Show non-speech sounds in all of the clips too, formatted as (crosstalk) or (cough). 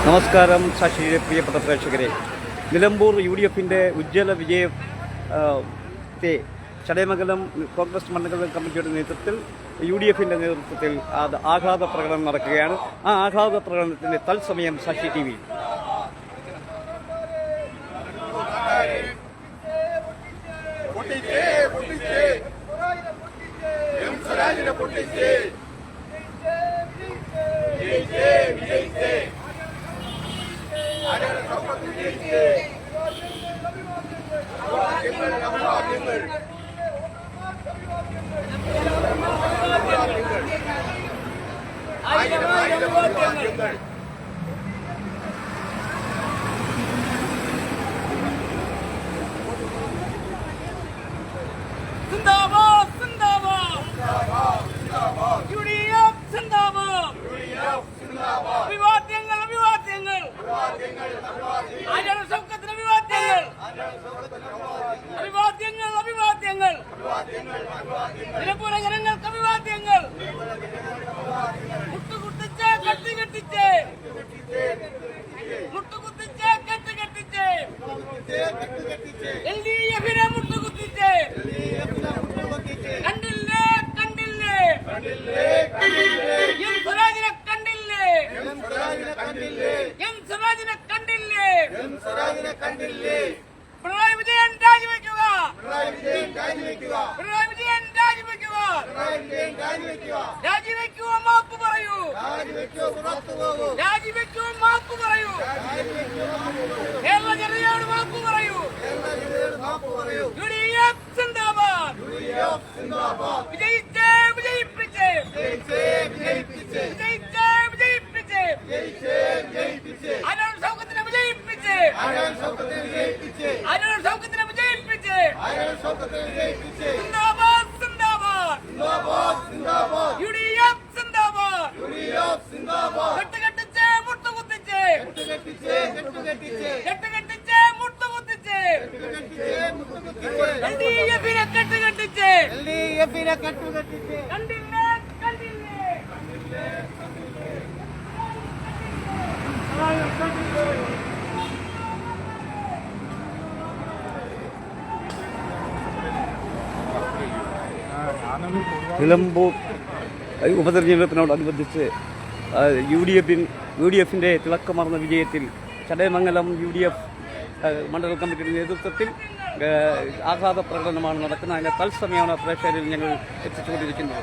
നമസ്കാരം സാക്ഷിയുടെ പ്രിയപ്പെട്ട പ്രേക്ഷകരെ നിലമ്പൂർ യു ഡി എഫിന്റെ ഉജ്ജ്വല വിജയത്തെ ചടയമംഗലം കോൺഗ്രസ് മണ്ഡലം കമ്മിറ്റിയുടെ നേതൃത്വത്തിൽ യു ഡി എഫിന്റെ നേതൃത്വത്തിൽ അത് ആഹ്ലാദ പ്രകടനം നടക്കുകയാണ് ആ ആഹ്ലാദ പ്രകടനത്തിന്റെ തത്സമയം സാക്ഷി ടി വി സിന്ദാബാദ് യുഡിഎഫ് സിന്ദാബാദ് അഭിവാദ്യങ്ങൾ അഭിവാദ്യങ്ങൾ അഭിവാദ്യങ്ങൾ. നിലമ്പൂര ജനങ്ങൾക്ക് അഭിവാദ്യങ്ങൾ മുട്ടുകുത്തിച്ച് കെട്ടി കെട്ടിച്ച്. മുട്ടുകുത്തിച്ച് കെട്ടി കെട്ടിച്ച്. എൽ ഡി എഫിനെ മുട്ടുകുത്തിച്ച് കണ്ടില്ലേ കണ്ടില്ലേ. കണ്ടില്ലേ എം സ്വരാജിനെ കണ്ടില്ലേ? പിണറായി വിജയൻ രാജിവെക്കുക. പിണറായി വിജയൻ രാജിവെക്കുക. രാജിവെക്കുക. മാപ്പ് പറയൂ. രാജിവെക്കൂ മാപ്പ് പറയൂ. കേരള ജനതയോട് മാപ്പ് പറയൂ. യു ഡി എഫ് സിന്ദാബാദ്. വിജയിച്ചേ വിജയിപ്പിച്ചേ. വിജയിച്ചേ വിജയിപ്പിച്ചേ ആരോഗ്യ സൗഖ്യത്തിനെ വിജയിപ്പിച്ചേ ആരോഗ്യ സൗഖ്യത്തിനെ വിജയിപ്പിച്ചേ സിന്ദാബാദ് സിന്ദാബാദ് യു ഡി എഫ് സിന്ദാബാദ് കെട്ടുകെട്ടിച്ചേ മുട്ടുകുത്തിച്ചേ കെട്ടുകെട്ടിച്ചേ മുട്ടുകുത്തിച്ചേ എൽ ഡി എഫിനെ കെട്ടുകെട്ടിച്ചേ കണ്ടില്ലേ കണ്ടില്ലേ നിലമ്പൂർ ഉപതെരഞ്ഞെടുപ്പിനോട് ഉപതെരഞ്ഞെടുപ്പിനോടനുബന്ധിച്ച് യു ഡി എഫിൻ യു ഡി എഫിന്റെ തിളക്കമാർന്ന വിജയത്തിൽ ചടയമംഗലം യു ഡി എഫ് മണ്ഡലം കമ്മിറ്റിയുടെ നേതൃത്വത്തിൽ ആഹ്ലാദ പ്രകടനമാണ് നടക്കുന്നത്. അതിന്റെ തത്സമയമാണ് പ്രേക്ഷകരിൽ ഞങ്ങൾ എത്തിച്ചുകൊണ്ടിരിക്കുന്നത്.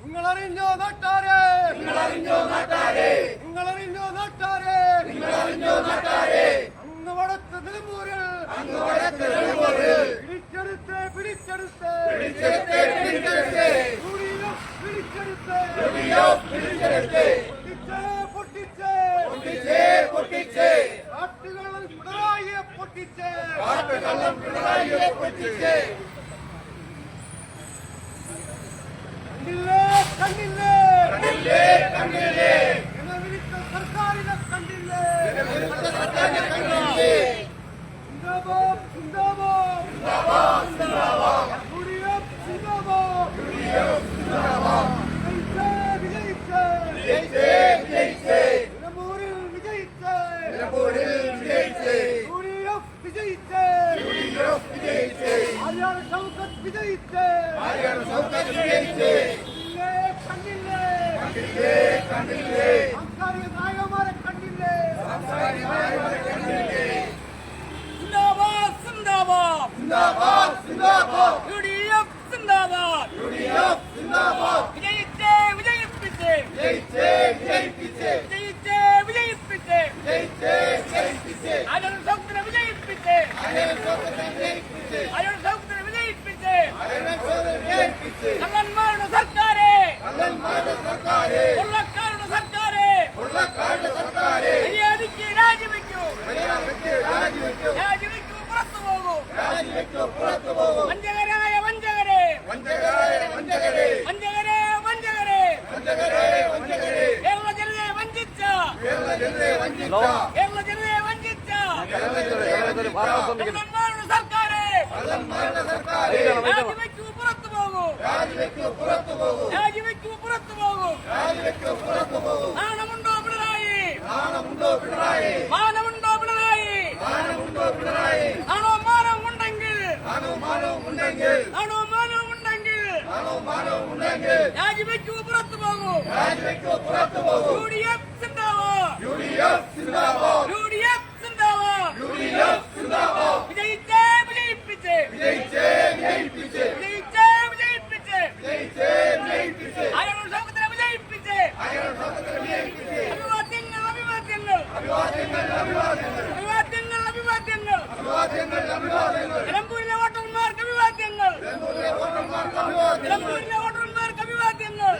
നിങ്ങളറിഞ്ഞോ നാട്ടാരെ നിങ്ങളറിഞ്ഞോ നാട്ടാരെ നിങ്ങളറിഞ്ഞോ നാട്ടാരെ? നിങ്ങളറിഞ്ഞോ നാട്ടാരെ? അങ്ങ് വടക്ക് നിലമ്പൂരിൽ. അങ്ങ് വടക്ക് നിലമ്പൂരിൽ. പിടിച്ചെടുത്ത് പിടിച്ചെടുത്ത്. പിടിച്ചെടുത്ത് പിടിച്ചെടുത്ത്. പിടിച്ചെടുത്ത്. പിടിച്ചെടുത്ത്. പൊട്ടിച്ചേ പൊട്ടിച്ചേ. പൊട്ടിച്ചേ കാട്ടുകള്ളം പിണറായിയെ പൊട്ടിച്ചേ. കാട്ടുകള്ളം പിണറായിയെ പൊട്ടിച്ചേ. കണ്ടില്ലേ കണ്ടില്ലേ കണ്ടില്ലേ കണ്ടില്ലേ സർക്കാരിനെ കണ്ടില്ലേ. സർക്കാരിനെ കണ്ടില്ലേ. സിന്ദാബാദ് സിന്ദാബാദ് സിന്ദാബാദ് സിന്ദാബാദ് സിന്ദാബാദ്. യു ഡി എഫ് സിന്ദാബാദ്. യു ഡി എഫ് സിന്ദാബാദ്. അഭിവാദ്യങ്ങൾ.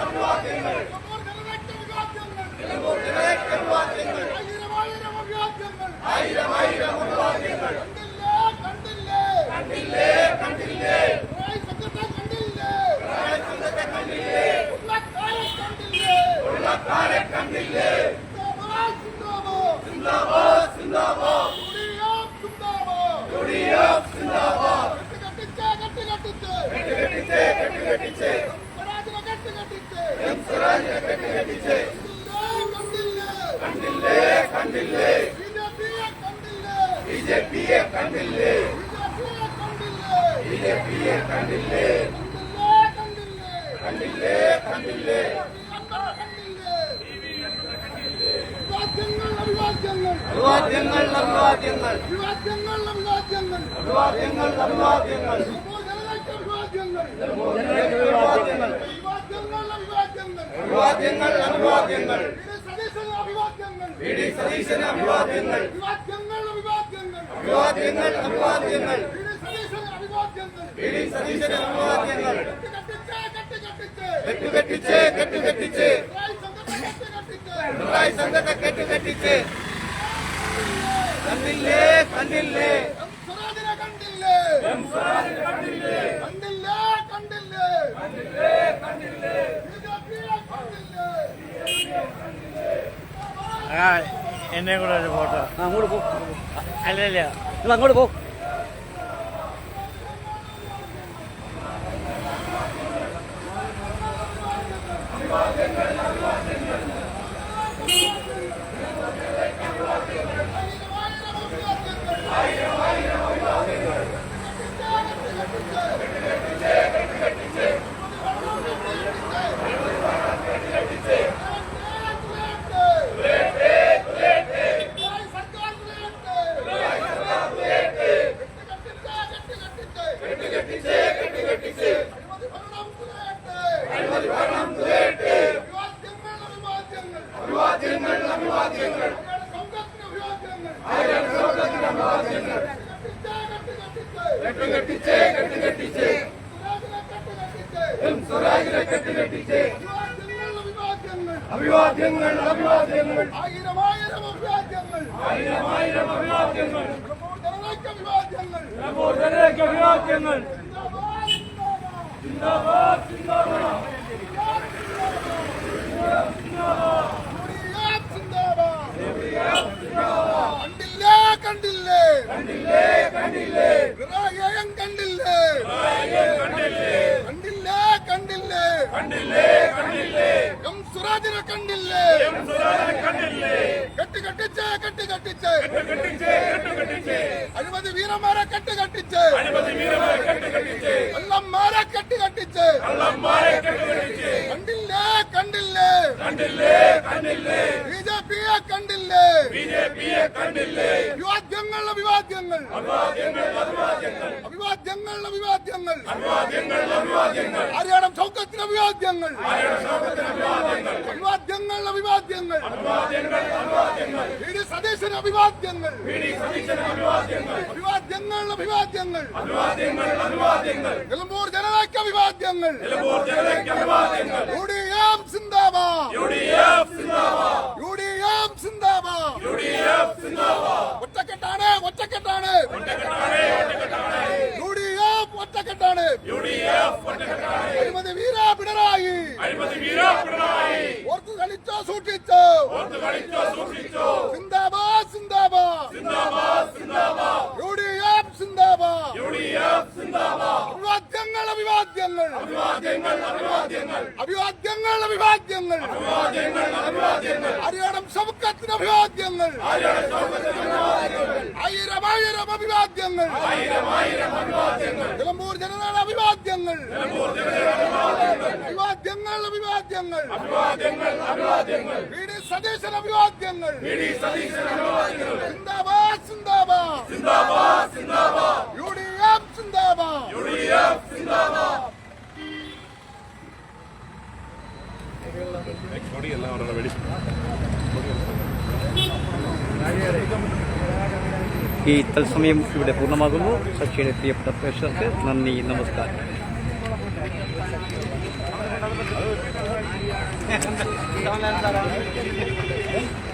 Come on, ബിജെപിയെ കണ്ടില്ലേ കണ്ടില്ലേ? കണ്ടില്ലേ അഭിവാദ്യങ്ങൾ അഭിവാദ്യങ്ങൾ അഭിവാദ്യങ്ങൾ അഭിവാദ്യങ്ങൾ അഭിവാദ്യങ്ങൾ അഭിവാദ്യങ്ങൾ അഭിവാദ്യങ്ങൾ അഭിവാദ്യങ്ങൾ വി ഡി സതീശന് അഭിവാദ്യങ്ങൾ. അഭിവാദ്യങ്ങൾ അഭിവാദ്യങ്ങൾ അഭിവാദ്യങ്ങൾ അഭിവാദ്യങ്ങൾ അഭിവാദ്യങ്ങൾ വി ഡി സതീശന് അഭിവാദ്യങ്ങൾ കെട്ടുകെട്ടിച്ച് കെട്ടുകെട്ടിച്ച് കെട്ടുകെട്ടിച്ച്. പിണറായി സംഘത്തെ കെട്ടുകെട്ടിച്ച്. കണ്ടില്ലേ കണ്ടില്ലേ. കണ്ടില്ലേ. കണ്ടില്ലേ കണ്ടില്ലേ. എന്നെ കൂടെ ഒരു ഫോട്ടോ. ആ, അങ്ങോട്ട് പോ. അല്ലല്ല. അങ്ങോട്ട് പോ അഭിവാദ്യങ്ങൾ അഭിവാദ്യങ്ങൾ കെട്ടുകെട്ടിച്ച് കെട്ടുകെട്ടിച്ച് സ്വരാജിനെ കെട്ടുകെട്ടിച്ച് അഭിവാദ്യങ്ങൾ അഭിവാദ്യങ്ങൾ ആയിരം ആയിരം അഭിവാദ്യങ്ങൾ ആയിരം ആയിരം അഭിവാദ്യങ്ങൾ അഭിവാദ്യങ്ങൾ സിന്ദാബാദ് സിന്ദാബാദ് കണ്ടില്ലേ കണ്ടില്ലേ? കണ്ടില്ലേ പിണറായിയും കണ്ടില്ലേ? കണ്ടില്ലേ. കണ്ടില്ലേ കണ്ടില്ലേ? എം സുരാജിനെ കണ്ടില്ലേ? வீரமார கட்டு கட்டிச்சு. அனுமதி வீரமார கட்டு கட்டிச்சு. எல்லாம் കണ്ടില്ലേ? ബിജെപിയെ കണ്ടില്ലേ? വിവാദ്യങ്ങളുടെ വിവാദ്യങ്ങൾ. അഭിവാദ്യങ്ങളുടെ വിവാദ്യങ്ങൾ. ഹരിയാണം സൗഖ്യത്തിന് അഭിവാദ്യങ്ങൾ അഭിവാദ്യങ്ങൾ അഭിവാദ്യങ്ങൾ വി സതീശന് അഭിവാദ്യങ്ങൾ അഭിവാദ്യങ്ങളുടെ അഭിവാദ്യങ്ങൾ നിലമ്പൂർ ജനതയ്ക്ക് അഭിവാദ്യങ്ങൾ. യു ഡി എഫ് സിന്ദാബാദ്. യു ഡി എഫ് സിന്ദാബാദ്. ഒറ്റക്കെട്ടാണ് ഒറ്റക്കെട്ടാണ്. യു ഡി എഫ് ഒറ്റക്കെട്ടാണ്. അഴിമതി വീര പിണറായി. ഓർത്തു കളിച്ചോ സൂക്ഷിച്ചോ. സിന്ദാബാദ് സിന്ദാബാദ്. യു ഡി എഫ് സിന്ദാബാദ്. അഭിവാദ്യങ്ങൾ അഭിവാദ്യങ്ങൾ. അഭിവാദ്യങ്ങൾ അഭിവാദ്യങ്ങൾ. ഹരിയാണം ശമുക്കത്തിന് അഭിവാദ്യങ്ങൾ ആയിരം ആയിരം അഭിവാദ്യങ്ങൾ. നിലമ്പൂർ ജനതയുടെ അഭിവാദ്യങ്ങൾ. അഭിവാദ്യങ്ങൾ അഭിവാദ്യങ്ങൾ. വി ഡി സതീശൻ അഭിവാദ്യങ്ങൾ. സിന്ദാബാദ് സിന്ദാബാദ്. യു ഡി എഫ് സിന്ദാബാദ്. ಈ ತತ್ಸಮಯ ಇವಡೆ ಪೂರ್ಣವಾಗಲು ಸಚಿವ ಪ್ರಿಯಪ್ಪ ಪ್ರೇಕ್ಷಕರಿಗೆ ನನ್ನ ಈ ನಮಸ್ಕಾರ (laughs) Thank.